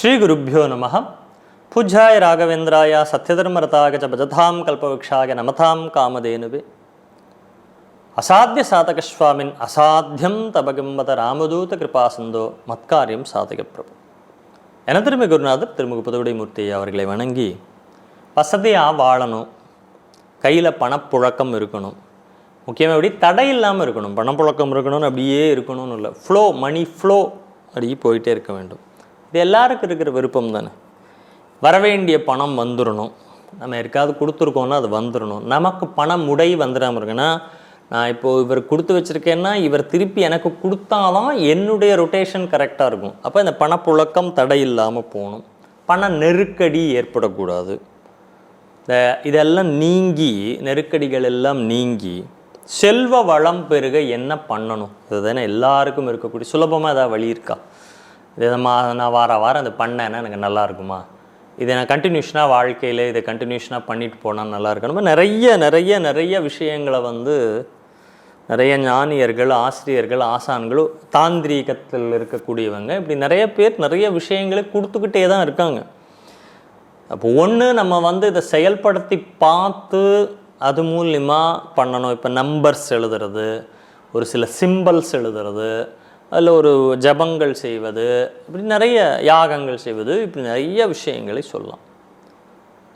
ஸ்ரீகுருப்போ நம. பூஜ்யாய ராகவேந்திராய சத்யதர்மரதாக ச பஜதாம் கல்பவృక్షாய நமதாம் காமதேனுவே. அசாத்திய சாதகஸ்வாமின் அசாத்தியம் தபகிம்பத ராமதூத கிருபாசந்தோ மத்காரியம் சாதக பிரபு. என திருமி குருநாதர் திருமுக புதுவுடை மூர்த்தி அவர்களை வணங்கி வசதியாக வாழணும் கையில் பணப்புழக்கம் இருக்கணும் முக்கியமாக எப்படி தடை இல்லாமல் இருக்கணும் பணப்புழக்கம் இருக்கணும்னு அப்படியே இருக்கணும்னு இல்லை ஃப்ளோ மணி ஃப்ளோ அப்படி போயிட்டே இருக்க வேண்டும். இது எல்லாருக்கும் இருக்கிற விருப்பம் தானே? வரவேண்டிய பணம் வந்துடணும் நம்ம யாருக்காவது கொடுத்துருக்கோன்னா அது வந்துடணும் நமக்கு பணம் முடை வந்துடாமல் இருக்குன்னா நான் இப்போது இவர் கொடுத்து வச்சுருக்கேன்னா இவர் திருப்பி எனக்கு கொடுத்தாதான் என்னுடைய ரொட்டேஷன் கரெக்டாக இருக்கும். அப்போ இந்த பணப்புழக்கம் தடை இல்லாமல் போகணும். பண நெருக்கடி ஏற்படக்கூடாது. இந்த இதெல்லாம் நீங்கி நெருக்கடிகள் எல்லாம் நீங்கி செல்வ வளம் பெருக என்ன பண்ணணும்? இதுதானே எல்லாருக்கும் இருக்கக்கூடிய சுலபமாக ஏதாவது வழி இருக்கா? விதமாக மா நான் வார வாரம் அதை பண்ணேன்னா எனக்கு நல்லா இருக்குமா? இதை நான் கண்டினியூஷனாக வாழ்க்கையில் இதை கண்டினியூஷனாக பண்ணிட்டு போனால் நல்லா இருக்கணும் நிறைய நிறைய நிறைய விஷயங்களை வந்து நிறைய ஞானியர்கள் ஆசிரியர்கள் ஆசான்கள் தாந்திரீகத்தில் இருக்கக்கூடியவங்க இப்படி நிறைய பேர் நிறைய விஷயங்களை கொடுத்துக்கிட்டே தான் இருக்காங்க. அப்போ ஒன்று நம்ம வந்து இதை செயல்படுத்தி பார்த்து அது மூலிமா பண்ணணும். இப்போ நம்பர்ஸ் எழுதுறது ஒரு சில சிம்பல்ஸ் எழுதுறது அதில் ஒரு ஜபங்கள் செய்வது இப்படி நிறைய யாகங்கள் செய்வது இப்படி நிறைய விஷயங்களை சொல்லலாம்.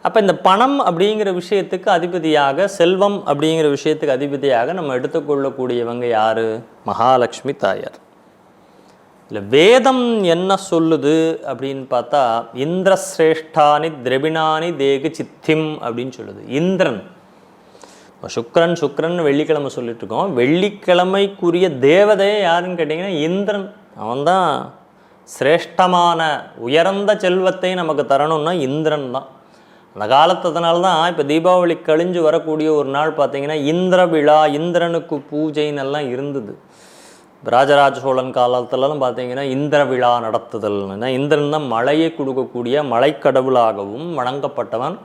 அப்போ இந்த பணம் அப்படிங்கிற விஷயத்துக்கு அதிபதியாக செல்வம் அப்படிங்கிற விஷயத்துக்கு அதிபதியாக நம்ம எடுத்துக்கொள்ளக்கூடியவங்க யார்? மகாலட்சுமி தாயார். இல்லை வேதம் என்ன சொல்லுது அப்படின்னு பார்த்தா இந்திரசிரேஷ்டானி திரவிணானி தேகு சித்திம் அப்படின்னு சொல்லுது. இந்திரன். இப்போ சுக்ரன் சுக்ரன் வெள்ளிக்கிழமை சொல்லிட்டு இருக்கோம் வெள்ளிக்கிழமைக்குரிய தேவதையை யாருன்னு கேட்டிங்கன்னா இந்திரன். அவன்தான் சிரேஷ்டமான உயர்ந்த செல்வத்தை நமக்கு தரணும்னா இந்திரன் தான். அந்த காலத்ததுனால தான் இப்போ தீபாவளி கழிஞ்சு வரக்கூடிய ஒரு நாள் பார்த்தீங்கன்னா இந்திர விழா இந்திரனுக்கு பூஜைன்னு எல்லாம் இருந்தது. ராஜராஜ சோழன் காலத்துலலாம் பார்த்தீங்கன்னா இந்திர விழா நடத்துதல்னா. இந்திரன் தான் மழையை கொடுக்கக்கூடிய மலைக்கடவுளாகவும் வணங்கப்பட்டவன்.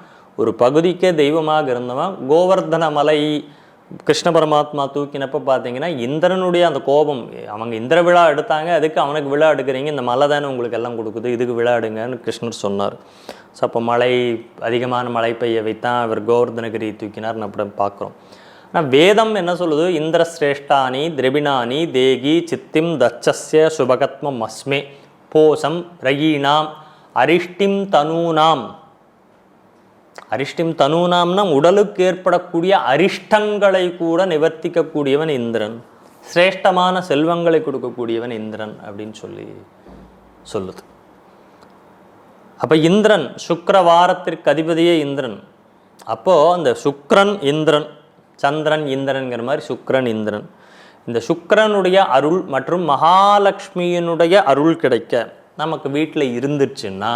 ஒரு பகுதிக்கே தெய்வமாக இருந்தவன் கோவர்தன மலை கிருஷ்ண பரமாத்மா தூக்கினப்போ பார்த்தீங்கன்னா இந்திரனுடைய அந்த கோபம் அவங்க இந்திர விழா எடுத்தாங்க அதுக்கு அவனுக்கு விழா எடுக்கிறீங்க இந்த மலை தானே உங்களுக்கு எல்லாம் கொடுக்குது இதுக்கு விழா எடுங்கன்னு கிருஷ்ணர் சொன்னார். ஸோ அப்போ மழை அதிகமான மழை பெய்ய வைத்தான் அவர் கோவர்தனகிரி தூக்கினார்னு அப்படி பார்க்குறோம். ஆனால் வேதம் என்ன சொல்லுது? இந்திர சிரேஷ்டானி திரபிணானி தேகி சித்திம் தச்சஸ்ய சுபகத்மம் அஸ்மே போசம் ரயீணாம் அரிஷ்டிம் தனூனாம். அரிஷ்டிம் தனூனாம்னா உடலுக்கு ஏற்படக்கூடிய அரிஷ்டங்களை கூட நிவர்த்திக்கக்கூடியவன் இந்திரன். சிரேஷ்டமான செல்வங்களை கொடுக்கக்கூடியவன் இந்திரன் அப்படின்னு சொல்லி சொல்லுது. அப்போ இந்திரன் சுக்கரவாரத்திற்கு அதிபதியே இந்திரன். அப்போது அந்த சுக்ரன் இந்திரன் சந்திரன் இந்திரன்கிற மாதிரி சுக்ரன் இந்திரன். இந்த சுக்கரனுடைய அருள் மற்றும் மகாலட்சுமியினுடைய அருள் கிடைக்க நமக்கு வீட்டில் இருந்துச்சுன்னா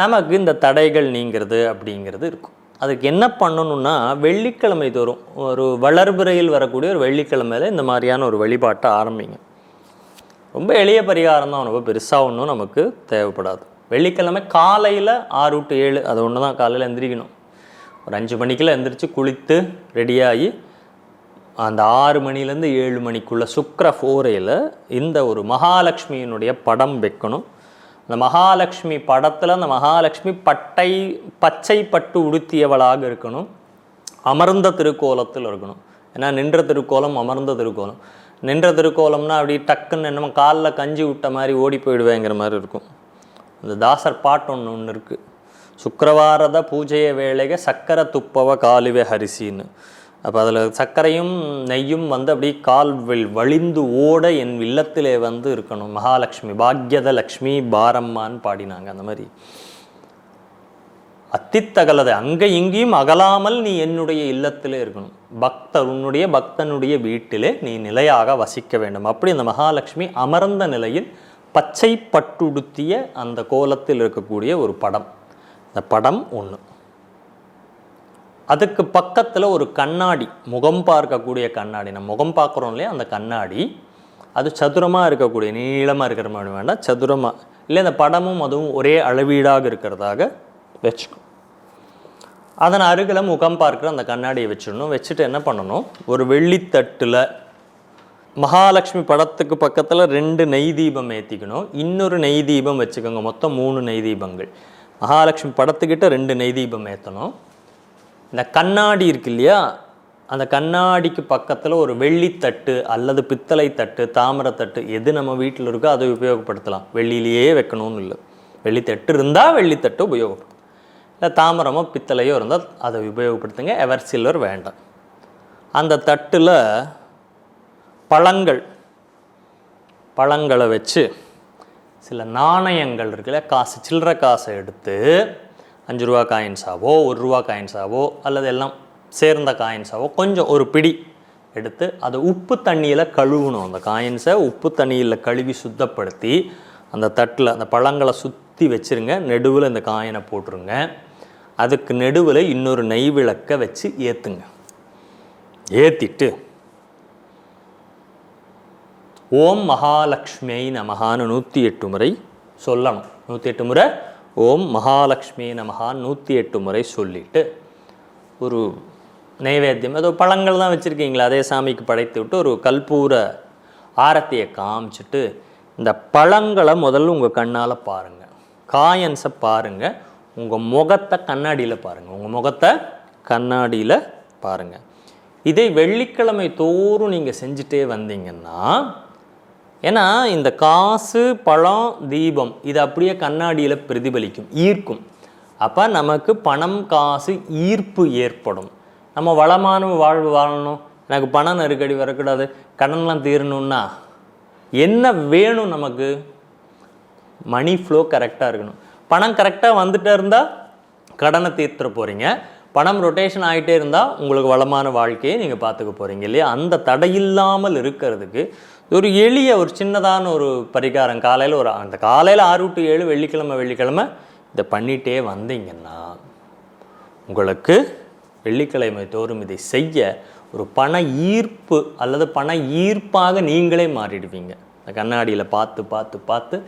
நமக்கு இந்த தடைகள் நீங்கிறது அப்படிங்கிறது இருக்கும். அதுக்கு என்ன பண்ணணும்னா வெள்ளிக்கிழமை தோறும் ஒரு வளர்பிறையில் வரக்கூடிய ஒரு வெள்ளிக்கிழமையில இந்த மாதிரியான ஒரு வழிபாட்டை ஆரம்பிங்க. ரொம்ப எளிய பரிகாரம் தான் ரொம்ப பெருசாக ஒன்றும் நமக்கு தேவைப்படாது. வெள்ளிக்கிழமை காலையில் ஆறு டு ஏழு அது ஒன்று தான் காலையில் எந்திரிக்கணும். ஒரு அஞ்சு மணிக்கெல்லாம் எந்திரிச்சு குளித்து ரெடியாகி அந்த ஆறு மணிலேருந்து ஏழு மணிக்குள்ளே சுக்கர ஃபோரையில் இந்த ஒரு மகாலட்சுமியினுடைய படம் வைக்கணும். அந்த மகாலட்சுமி படத்தில் அந்த மகாலட்சுமி பட்டை பச்சை பட்டு உடுத்தியவளாக இருக்கணும். அமர்ந்த திருக்கோலத்தில் இருக்கணும். ஏன்னா நின்ற திருக்கோலம் அமர்ந்த திருக்கோலம். நின்ற திருக்கோலம்னா அப்படி டக்குன்னு என்னமோ காலில் கஞ்சி விட்ட மாதிரி ஓடி போயிடுவேங்கிற மாதிரி இருக்கும். இந்த தாசர் பாட்டு ஒன்று ஒன்று இருக்குது சுக்கரவாரத பூஜைய வேளைக சக்கர துப்பவ காலுவே ஹரிசின்னு. அப்போ அதில் சர்க்கரையும் நெய்யும் வந்து அப்படி கால் வழிந்து ஓட என் இல்லத்திலே வந்து இருக்கணும். மகாலட்சுமி பாக்யத லக்ஷ்மி பாரம்மான்னு பாடினாங்க அந்த மாதிரி. அத்தித்தகலதை அங்கே இங்கேயும் அகலாமல் நீ என்னுடைய இல்லத்திலே இருக்கணும். பக்தர் உன்னுடைய பக்தனுடைய வீட்டிலே நீ நிலையாக வசிக்க வேண்டும். அப்படி அந்த மகாலட்சுமி அமர்ந்த நிலையில் பச்சை பட்டுடுத்திய அந்த கோலத்தில் இருக்கக்கூடிய ஒரு படம். இந்த படம் ஒன்று அதுக்கு பக்கத்தில் ஒரு கண்ணாடி முகம் பார்க்கக்கூடிய கண்ணாடி. நம்ம முகம் பார்க்குறோம் இல்லையா? அந்த கண்ணாடி அது சதுரமாக இருக்கக்கூடிய நீளமாக இருக்கிற மாதிரி வேண்டாம். சதுரமாக இல்லை இந்த படமும் அதுவும் ஒரே அளவீடாக இருக்கிறதாக வச்சுக்கணும் அதன் அருகில் முகம் பார்க்குற அந்த கண்ணாடியை வச்சிடணும். வச்சுட்டு என்ன பண்ணணும்? ஒரு வெள்ளித்தட்டில் மகாலட்சுமி படத்துக்கு பக்கத்தில் ரெண்டு நெய் தீபம் ஏற்றிக்கணும் இன்னொரு நெய் தீபம் வச்சுக்கோங்க. மொத்தம் மூணு நெய் தீபங்கள். மகாலட்சுமி படத்துக்கிட்ட ரெண்டு நெய் தீபம் ஏற்றணும் இந்த கண்ணாடி இருக்கு இல்லையா அந்த கண்ணாடிக்கு பக்கத்தில் ஒரு வெள்ளித்தட்டு அல்லது பித்தளை தட்டு தாமரத்தட்டு எது நம்ம வீட்டில் இருக்கோ அதை உபயோகப்படுத்தலாம். வெள்ளியிலேயே வைக்கணும்னு இல்லை. வெள்ளித்தட்டு இருந்தால் வெள்ளித்தட்டு உபயோகப்படுத்தும் இல்லை தாமரமோ பித்தளையோ இருந்தால் அதை உபயோகப்படுத்துங்க. எவர் சில்வர் வேண்டாம். அந்த தட்டில் பழங்கள் பழங்களை வச்சு சில நாணயங்கள் இருக்குல்ல காசு சில்லற காசை எடுத்து அஞ்சு ரூபா காயின்ஸாவோ ஒரு ரூபா காயின்ஸாவோ அல்லது எல்லாம் சேர்ந்த காயின்ஸாவோ கொஞ்சம் ஒரு பிடி எடுத்து அதை உப்பு தண்ணியில் கழுவணும். அந்த காயின்ஸை உப்பு தண்ணியில் கழுவி சுத்தப்படுத்தி அந்த தட்டில் அந்த பழங்களை சுற்றி வச்சிருங்க. நெடுவில் இந்த காயினை போட்டுருங்க. அதுக்கு நெடுவில் இன்னொரு நெய் விளக்கை வச்சு ஏற்றுங்க ஏற்றிட்டு ஓம் மகாலட்சுமியை நமகான்னு நூற்றி எட்டு முறை சொல்லணும். நூற்றி எட்டு முறை ஓம் மகாலட்சுமி நமகா நூற்றி எட்டு முறை சொல்லிட்டு ஒரு நைவேத்தியம். ஏதோ பழங்கள் தான் வச்சுருக்கீங்களா அதே சாமிக்கு படைத்து விட்டு ஒரு கல்பூர ஆரத்தியை காமிச்சிட்டு இந்த பழங்களை முதல்ல உங்கள் கண்ணால் பாருங்கள் காயன்ஸை பாருங்கள் உங்கள் முகத்தை கண்ணாடியில் பாருங்கள் உங்கள் முகத்தை கண்ணாடியில் பாருங்கள் இதை வெள்ளிக்கிழமை தோறும் நீங்கள் செஞ்சுட்டே வந்தீங்கன்னா ஏன்னா இந்த காசு பழம் தீபம் இது அப்படியே கண்ணாடியில் பிரதிபலிக்கும் ஈர்க்கும். அப்போ நமக்கு பணம் காசு ஈர்ப்பு ஏற்படும். நம்ம வளமான வாழ்வு வாழணும். எனக்கு பணம் நெருக்கடி வரக்கூடாது. கடன்லாம் தீரணும்னா என்ன வேணும் நமக்கு? மணி ஃப்ளோ கரெக்டாக இருக்கணும். பணம் கரெக்டாக வந்துட்டே இருந்தால் கடனை தீர்த்துற போகிறீங்க பணம் ரொட்டேஷன் ஆகிட்டே இருந்தால் உங்களுக்கு வளமான வாழ்க்கையை நீங்கள் பார்த்துக்க போகிறீங்க இல்லையா? அந்த தடையில்லாமல் இருக்கிறதுக்கு ஒரு எளிய ஒரு சின்னதான ஒரு பரிகாரம். காலையில் ஒரு அந்த காலையில் ஆறு டு ஏழு வெள்ளிக்கிழமை வெள்ளிக்கிழமை இதை பண்ணிகிட்டே வந்தீங்கன்னா உங்களுக்கு வெள்ளிக்கிழமை தோறும் இதை செய்ய ஒரு பண ஈர்ப்பு அல்லது பண ஈர்ப்பாக நீங்களே மாறிடுவீங்க. அந்த கண்ணாடியில் பார்த்து பார்த்து பார்த்து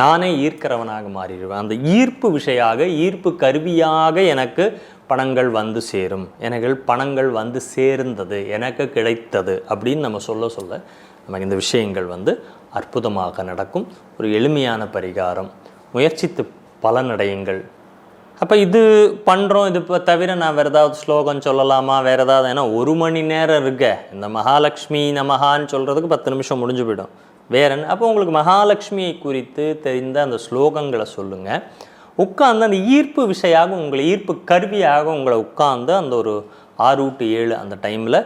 நானே ஈர்க்கிறவனாக மாறிடுவேன். அந்த ஈர்ப்பு விஷயாக ஈர்ப்பு கருவியாக எனக்கு பணங்கள் வந்து சேரும். எனக்கு பணங்கள் வந்து சேர்ந்தது எனக்கு கிடைத்தது அப்படின்னு நம்ம சொல்ல சொல்ல நமக்கு இந்த விஷயங்கள் வந்து அற்புதமாக நடக்கும். ஒரு எளிமையான பரிகாரம் முயற்சித்து பலனடையுங்கள். அப்போ இது பண்ணுறோம் இது இப்போ தவிர நான் வேறு ஏதாவது ஸ்லோகம் சொல்லலாமா? வேறு ஏதாவது? ஏன்னா ஒரு மணி நேரம் இருக்க. இந்த மகாலட்சுமி நமகான்னு சொல்கிறதுக்கு பத்து நிமிஷம் முடிஞ்சு போயிடும். வேற அப்போ உங்களுக்கு மகாலட்சுமியை குறித்து தெரிந்த அந்த ஸ்லோகங்களை சொல்லுங்கள் உட்கார்ந்து அந்த ஈர்ப்பு விஷயாக உங்களை ஈர்ப்பு கருவியாக உங்களை உட்கார்ந்து அந்த ஒரு ஆறு டு ஏழு அந்த டைமில்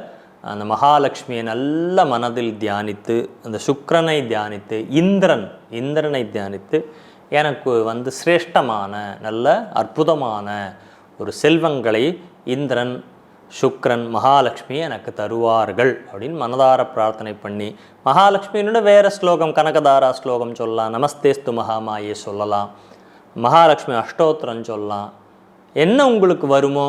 அந்த மகாலட்சுமியை நல்ல மனதில் தியானித்து அந்த சுக்கரனை தியானித்து இந்திரன் இந்திரனை தியானித்து எனக்கு வந்து சிரேஷ்டமான நல்ல அற்புதமான ஒரு செல்வங்களை இந்திரன் சுக்ரன் மகாலட்சுமி எனக்கு தருவார்கள் அப்படின்னு மனதார பிரார்த்தனை பண்ணி மகாலட்சுமியினோட வேறு ஸ்லோகம் கனகதாரா ஸ்லோகம் சொல்லலாம் நமஸ்தேஸ்து மகாமாயே சொல்லலாம் மகாலட்சுமி அஷ்டோத்திரம் சொல்லலாம் என்ன உங்களுக்கு வருமோ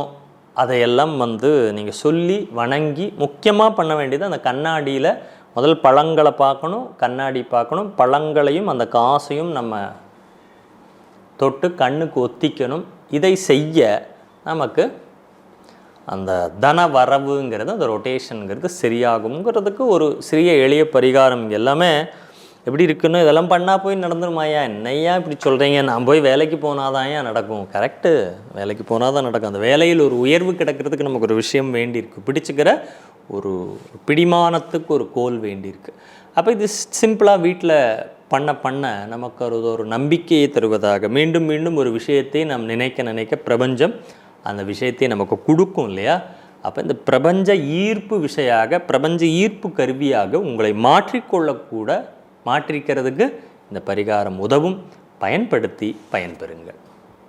அதையெல்லாம் வந்து நீங்கள் சொல்லி வணங்கி முக்கியமாக பண்ண வேண்டியது அந்த கண்ணாடியில் முதல் பழங்களை பார்க்கணும் கண்ணாடி பார்க்கணும் பழங்களையும் அந்த காசையும் நம்ம தொட்டு கண்ணுக்கு ஒத்திக்கணும். இதை செய்ய நமக்கு அந்த தன வரவுங்கிறது அந்த ரொட்டேஷனுங்கிறது சரியாகுங்கிறதுக்கு ஒரு சிறிய எளிய பரிகாரம் எல்லாமே எப்படி இருக்குன்னு இதெல்லாம் பண்ணால் போய் நடந்துருமாயா என்னையா இப்படி சொல்கிறீங்க நான் போய் வேலைக்கு போனாதான் ஏன் நடக்கும். கரெக்டு வேலைக்கு போனால் தான் நடக்கும். அந்த வேலையில் ஒரு உயர்வு கிடக்கிறதுக்கு நமக்கு ஒரு விஷயம் வேண்டியிருக்கு. பிடிச்சிக்கிற ஒரு பிடிமானத்துக்கு ஒரு கோல் வேண்டியிருக்கு. அப்போ இது சிம்பிளாக வீட்டில் பண்ண பண்ண நமக்கு ஒரு ஒரு நம்பிக்கையை தருவதாக. மீண்டும் மீண்டும் ஒரு விஷயத்தை நாம் நினைக்க நினைக்க பிரபஞ்சம் அந்த விஷயத்தை நமக்கு கொடுக்கும் இல்லையா? அப்போ இந்த பிரபஞ்ச ஈர்ப்பு விஷயாக பிரபஞ்ச ஈர்ப்பு கருவியாக உங்களை மாற்றிக்கொள்ளக்கூட மாற்றிக்கிறதுக்கு இந்த பரிகாரம் உதவும். பயன்படுத்தி பயன்பெறுங்கள்.